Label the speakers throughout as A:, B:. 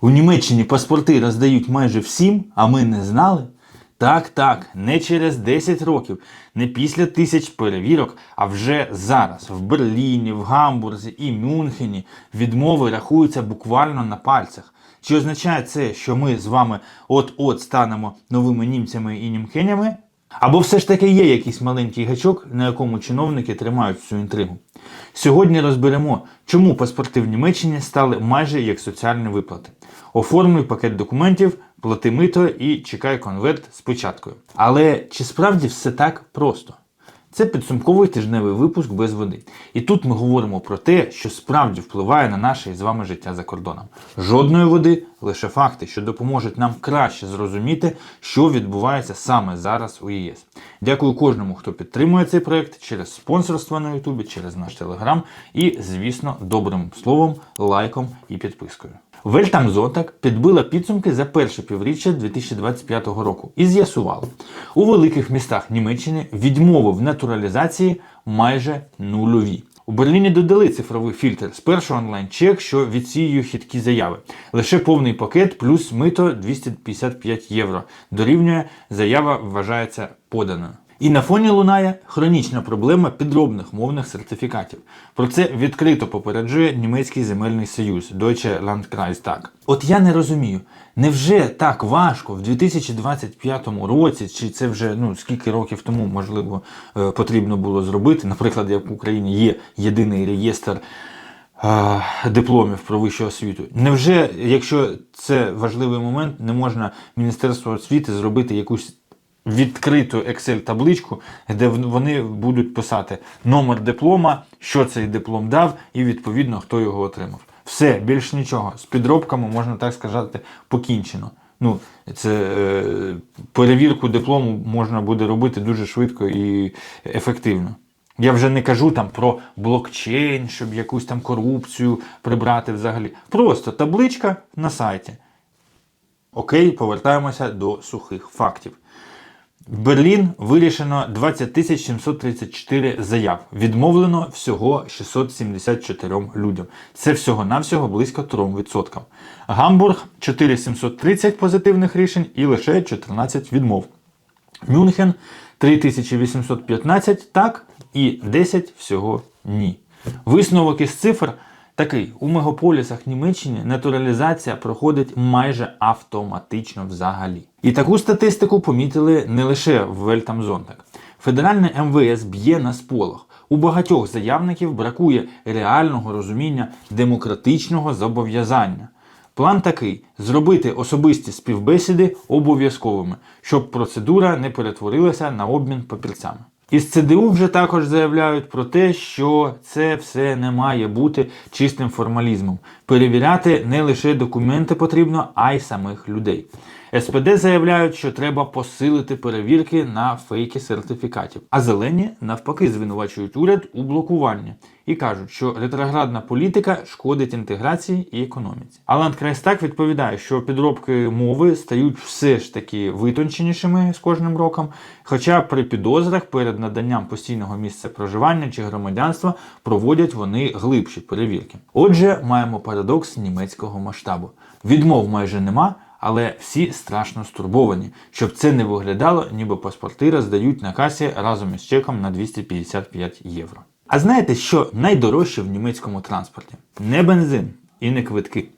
A: У Німеччині паспорти роздають майже всім, а ми не знали. Так, так, не через 10 років, не після тисяч перевірок, а вже зараз в Берліні, в Гамбурзі і Мюнхені відмови рахуються буквально на пальцях. Чи означає це, що ми з вами от-от станемо новими німцями і німкенями? Або все ж таки є якийсь маленький гачок, на якому чиновники тримають цю інтригу? Сьогодні розберемо, чому паспорти в Німеччині стали майже як соціальні виплати. Оформлюй пакет документів, плати мито і чекай конверт з початкою. Але чи справді все так просто? Це підсумковий тижневий випуск без води. І тут ми говоримо про те, що справді впливає на наше із вами життя за кордоном. Жодної води, лише факти, що допоможуть нам краще зрозуміти, що відбувається саме зараз у ЄС. Дякую кожному, хто підтримує цей проект через спонсорство на Ютубі, через наш телеграм і, звісно, добрим словом, лайком і підпискою. Вельтамзотак підбила підсумки за перше півріччя 2025 року і з'ясувала, у великих містах Німеччини відмови в натуралізації майже нульові. У Берліні додали цифровий фільтр спершу онлайн-чек, що відсіює хиткі заяви. Лише повний пакет плюс мито 255 євро. Дорівнює заява вважається поданою. І на фоні лунає хронічна проблема підробних мовних сертифікатів. Про це відкрито попереджує німецький земельний союз Deutsche Landkreistag. От я не розумію, невже так важко в 2025 році, чи це вже ну скільки років тому можливо е, потрібно було зробити? Наприклад, як в Україні є єдиний реєстр е, дипломів про вищу освіту. Невже, якщо це важливий момент, не можна Міністерству освіти зробити якусь відкриту Excel-табличку, де вони будуть писати номер диплома, що цей диплом дав, і відповідно хто його отримав. Все, більш нічого. З підробками можна так сказати покінчено. Ну, це е, перевірку диплому можна буде робити дуже швидко і ефективно. Я вже не кажу там про блокчейн, щоб якусь там корупцію прибрати взагалі. Просто табличка на сайті. Окей, повертаємося до сухих фактів. В Берлін вирішено 20 734 заяв. Відмовлено всього 674 людям. Це всього-навсього близько 3%. Гамбург 4730 позитивних рішень і лише 14 відмов. Мюнхен 3815 так і 10 всього ні. Висновок із цифр такий: у мегаполісах Німеччини натуралізація проходить майже автоматично взагалі. І таку статистику помітили не лише в Вельтамзонтак. Федеральне МВС б'є на сполох. У багатьох заявників бракує реального розуміння демократичного зобов'язання. План такий: зробити особисті співбесіди обов'язковими, щоб процедура не перетворилася на обмін папірцями. Із ЦДУ вже також заявляють про те, що це все не має бути чистим формалізмом. Перевіряти не лише документи потрібно, а й самих людей. СПД заявляють, що треба посилити перевірки на фейки сертифікатів, а зелені навпаки звинувачують уряд у блокуванні і кажуть, що ретроградна політика шкодить інтеграції і економіці. Алан Крайстак відповідає, що підробки мови стають все ж таки витонченішими з кожним роком, хоча при підозрах перед наданням постійного місця проживання чи громадянства проводять вони глибші перевірки. Отже, маємо парадокс німецького масштабу. Відмов майже нема. Але всі страшно стурбовані, щоб це не виглядало, ніби паспорти роздають на касі разом із чеком на 255 євро. А знаєте, що найдорожче в німецькому транспорті? Не бензин і не квитки.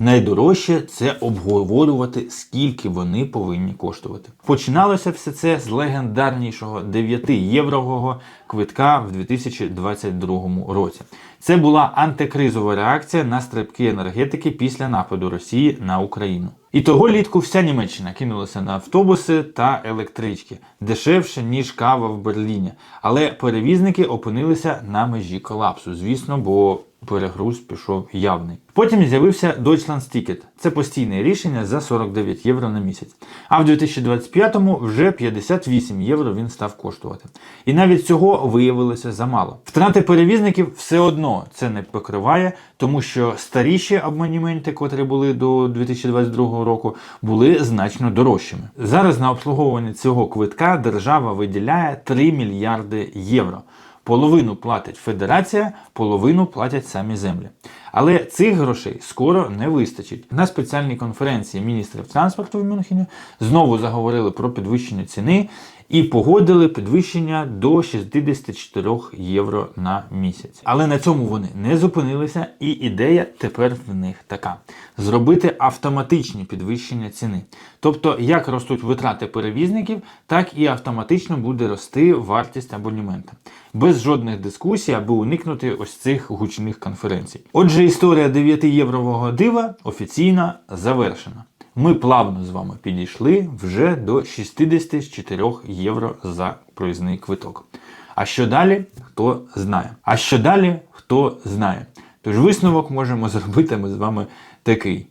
A: Найдорожче це обговорювати, скільки вони повинні коштувати. Починалося все це з легендарнішого 9-єврового квитка в 2022 році. Це була антикризова реакція на стрибки енергетики після нападу Росії на Україну. І того літку вся Німеччина кинулася на автобуси та електрички дешевше ніж кава в Берліні. Але перевізники опинилися на межі колапсу, звісно, бо перегруз пішов явний. Потім з'явився Deutschlandsticket. Це постійне рішення за 49 євро на місяць. А в 2025-му вже 58 євро він став коштувати. І навіть цього виявилося замало. Втрати перевізників все одно це не покриває, тому що старіші абонементи, котрі були до 2022 року, були значно дорожчими. Зараз на обслуговування цього квитка держава виділяє 3 мільярди євро. Половину платить федерація, половину платять самі землі. Але цих грошей скоро не вистачить. На спеціальній конференції міністрів транспорту в Мюнхені знову заговорили про підвищення ціни і погодили підвищення до 64 євро на місяць. Але на цьому вони не зупинилися, і ідея тепер в них така: зробити автоматичні підвищення ціни. Тобто, як ростуть витрати перевізників, так і автоматично буде рости вартість абонемента. Без жодних дискусій, аби уникнути ось цих гучних конференцій. Отже, історія 9-єврового дива офіційно завершена. Ми плавно з вами підійшли вже до 64 євро за проїзний квиток. А що далі, хто знає. А що далі, хто знає. Тож висновок можемо зробити ми з вами такий.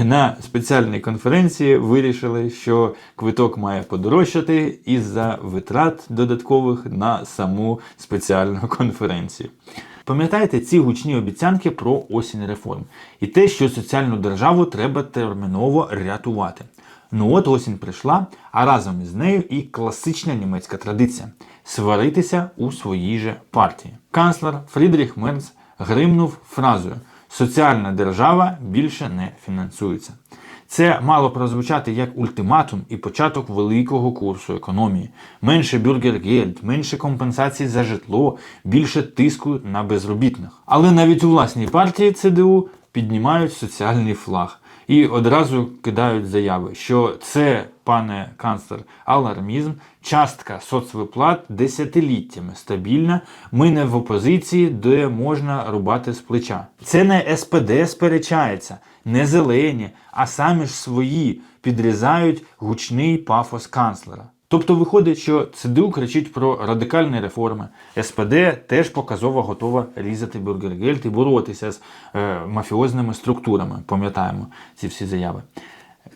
A: На спеціальній конференції вирішили, що квиток має подорожчати із-за витрат додаткових на саму спеціальну конференцію. Пам'ятаєте ці гучні обіцянки про осінь реформ і те, що соціальну державу треба терміново рятувати. Ну от осінь прийшла, а разом із нею і класична німецька традиція сваритися у своїй же партії. Канцлер Фрідріх Мерц гримнув фразою Соціальна держава більше не фінансується. Це мало прозвучати як ультиматум і початок великого курсу економії. Менше бюргергельд, менше компенсацій за житло, більше тиску на безробітних. Але навіть у власній партії ЦДУ піднімають соціальний флаг і одразу кидають заяви, що це, пане канцлер, алармізм, частка соцвиплат десятиліттями стабільна. Ми не в опозиції, де можна рубати з плеча. Це не СПД сперечається, не зелені, а самі ж свої підрізають гучний пафос канцлера. Тобто виходить, що ЦДУ кричить про радикальні реформи. СПД теж показово готова різати бюргергельд і боротися з е, мафіозними структурами. Пам'ятаємо ці всі заяви.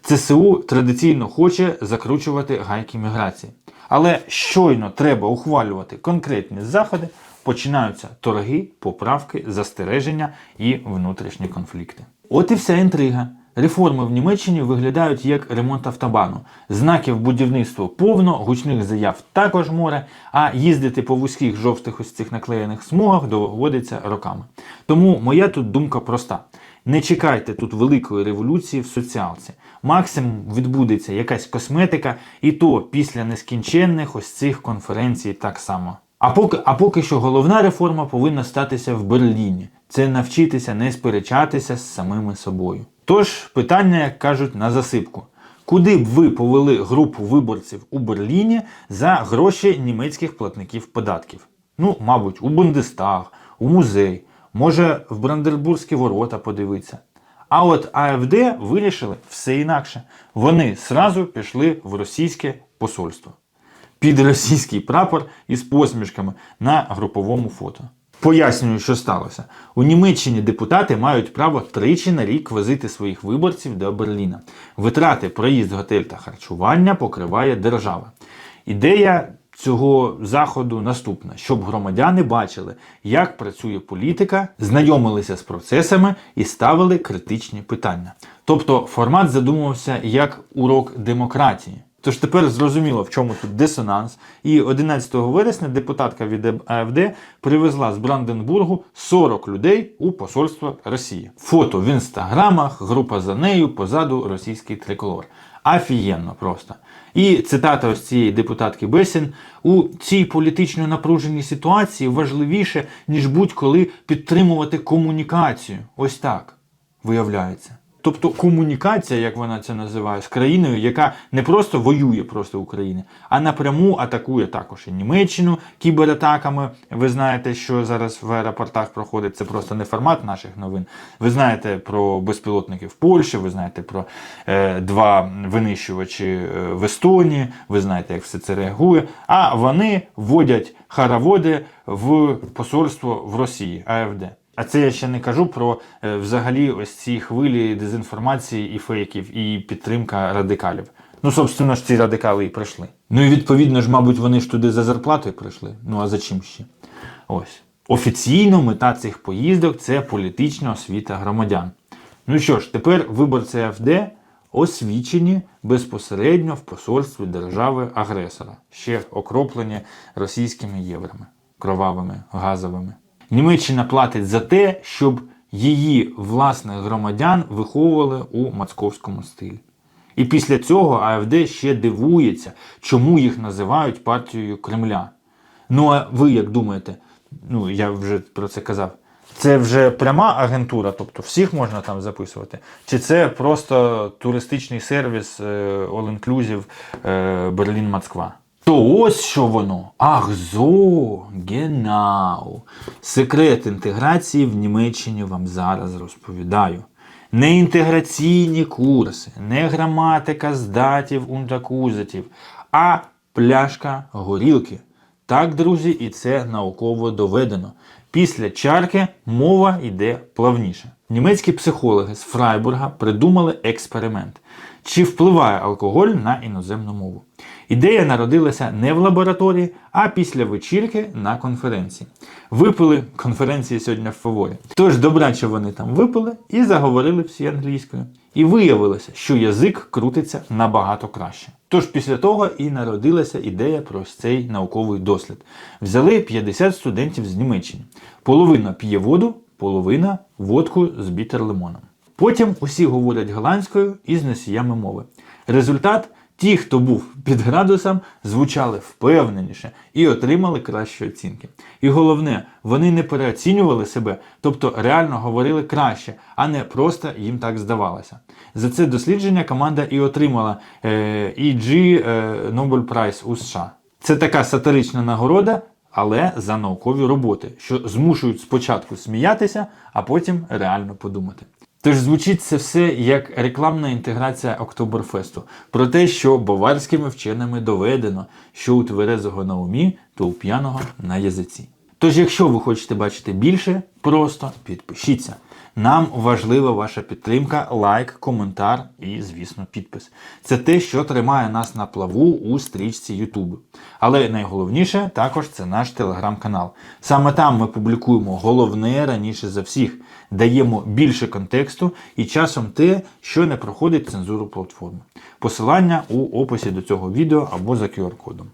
A: ЦСУ традиційно хоче закручувати гайки міграції. Але щойно треба ухвалювати конкретні заходи, починаються торги, поправки, застереження і внутрішні конфлікти. От і вся інтрига. Реформи в Німеччині виглядають як ремонт автобану. Знаків будівництва повно, гучних заяв також море, а їздити по вузьких жовтих ось цих наклеєних смугах доводиться роками. Тому моя тут думка проста. Не чекайте тут великої революції в соціалці. Максимум відбудеться якась косметика, і то після нескінченних ось цих конференцій так само. А поки, а поки що головна реформа повинна статися в Берліні. Це навчитися не сперечатися з самими собою. Тож питання, як кажуть, на засипку. Куди б ви повели групу виборців у Берліні за гроші німецьких платників податків? Ну, мабуть, у Бундестаг, у музей, може в Брандербурзькі ворота подивитися. А от АФД вирішили все інакше. Вони сразу пішли в російське посольство під російський прапор із посмішками на груповому фото. Пояснюю, що сталося. У Німеччині депутати мають право тричі на рік возити своїх виборців до Берліна. Витрати, проїзд, готель та харчування покриває держава. Ідея цього заходу наступна: щоб громадяни бачили, як працює політика, знайомилися з процесами і ставили критичні питання. Тобто формат задумувався як урок демократії. Тож тепер зрозуміло, в чому тут дисонанс. І 11 вересня депутатка від АФД привезла з Бранденбургу 40 людей у посольство Росії. Фото в інстаграмах, група за нею, позаду російський триколор. Афієнно просто. І цитата ось цієї депутатки Бесін: у цій політично напруженій ситуації важливіше, ніж будь-коли підтримувати комунікацію. Ось так виявляється. Тобто комунікація, як вона це називає, з країною, яка не просто воює проти України, а напряму атакує також і Німеччину кібератаками. Ви знаєте, що зараз в аеропортах проходить це просто не формат наших новин. Ви знаєте про безпілотники в Польщі, ви знаєте про е, два винищувачі е, в Естонії, ви знаєте, як все це реагує. А вони вводять хараводи в посольство в Росії, АФД. А це я ще не кажу про е, взагалі ось ці хвилі дезінформації і фейків, і підтримка радикалів. Ну, собственно ж, ці радикали і прийшли. Ну і відповідно ж, мабуть, вони ж туди за зарплатою прийшли. Ну а за чим ще? Ось. Офіційно мета цих поїздок це політична освіта громадян. Ну що ж, тепер виборці АФД освічені безпосередньо в посольстві держави-агресора, ще окроплені російськими єврами, кровавими, газовими. Німеччина платить за те, щоб її власних громадян виховували у московському стилі. І після цього АФД ще дивується, чому їх називають партією Кремля. Ну а ви як думаєте? Ну я вже про це казав. Це вже пряма агентура, тобто всіх можна там записувати. Чи це просто туристичний сервіс all-inclusive е, All То ось що воно. Ах, зо, генау. Секрет інтеграції в Німеччині вам зараз розповідаю. Не інтеграційні курси, не граматика з датів, а пляшка горілки. Так, друзі, і це науково доведено. Після чарки мова йде плавніше. Німецькі психологи з Фрайбурга придумали експеримент. Чи впливає алкоголь на іноземну мову? Ідея народилася не в лабораторії, а після вечірки на конференції. Випили конференції сьогодні в фаворі. Тож добраче вони там випили і заговорили всі англійською. І виявилося, що язик крутиться набагато краще. Тож після того і народилася ідея про цей науковий дослід. Взяли 50 студентів з Німеччини. Половина п'є воду, половина водку з бітер-лимоном. Потім усі говорять голландською і з носіями мови. Результат ті, хто був під градусом, звучали впевненіше і отримали кращі оцінки. І головне, вони не переоцінювали себе, тобто реально говорили краще, а не просто їм так здавалося. За це дослідження команда і отримала е, EG е, Nobel Prize у США. Це така сатирична нагорода, але за наукові роботи, що змушують спочатку сміятися, а потім реально подумати. Тож звучить це все як рекламна інтеграція Октоберфесту про те, що баварськими вченими доведено, що у тверезого на умі, то у п'яного на язиці. Тож, якщо ви хочете бачити більше, просто підпишіться. Нам важлива ваша підтримка, лайк, коментар і, звісно, підпис. Це те, що тримає нас на плаву у стрічці YouTube. Але найголовніше також це наш телеграм-канал. Саме там ми публікуємо головне раніше за всіх, даємо більше контексту і часом те, що не проходить цензуру платформи. Посилання у описі до цього відео або за QR-кодом.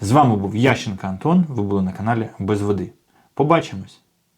A: З вами був Ященко Антон. Ви були на каналі Без води. Побачимось!